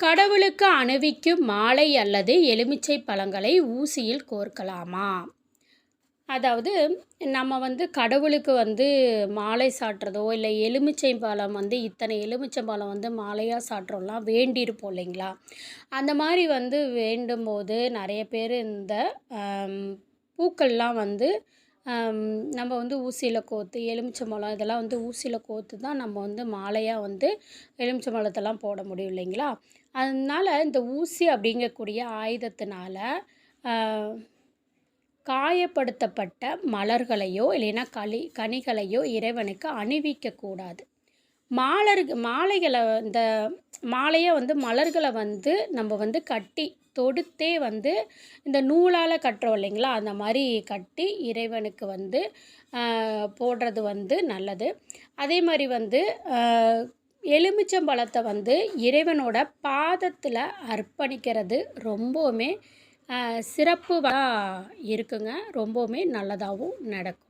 கடவுளுக்கு அணுவிக்கும் மாலை அல்லது எலுமிச்சை பழங்களை ஊசியில் கோர்க்கலாமா? அதாவது நம்ம வந்து கடவுளுக்கு வந்து மாலை சாட்டுறதோ இல்லை எலுமிச்சை பழம் வந்து இத்தனை எலுமிச்சை பழம் வந்து மாலையாக சாட்டுறோம்லாம் வேண்டியிருப்போம் இல்லைங்களா? அந்த மாதிரி வந்து வேண்டும்போது நிறைய பேர் இந்த பூக்கள்லாம் வந்து நம்ம வந்து ஊசியில் கோர்த்து எலுமிச்சம்பழம் இதெல்லாம் வந்து ஊசியில் கோர்த்து தான் நம்ம வந்து மாலையாக வந்து எலுமிச்சம்பழத்தெல்லாம் போட முடியும் இல்லைங்களா? அதனால் இந்த ஊசி அப்படிங்கக்கூடிய ஆயுதத்தினால காயப்படுத்தப்பட்ட மலர்களையோ இல்லைன்னா களி கனிகளையோ இறைவனுக்கு அணிவிக்கக்கூடாது மாலர் மாலைகளை இந்த மாலையை வந்து மலர்களை வந்து நம்ம வந்து கட்டி தொடுத்தே வந்து இந்த நூலால் கட்டுறோம் இல்லைங்களா? அந்த மாதிரி கட்டி இறைவனுக்கு வந்து போடுறது வந்து நல்லது. அதே மாதிரி வந்து எலுமிச்சம்பழத்தை வந்து இறைவனோட பாதத்தில் அர்ப்பணிக்கிறது ரொம்பவுமே சிறப்பு இருக்குங்க. ரொம்பவுமே நல்லதாகவும் நடக்கும்.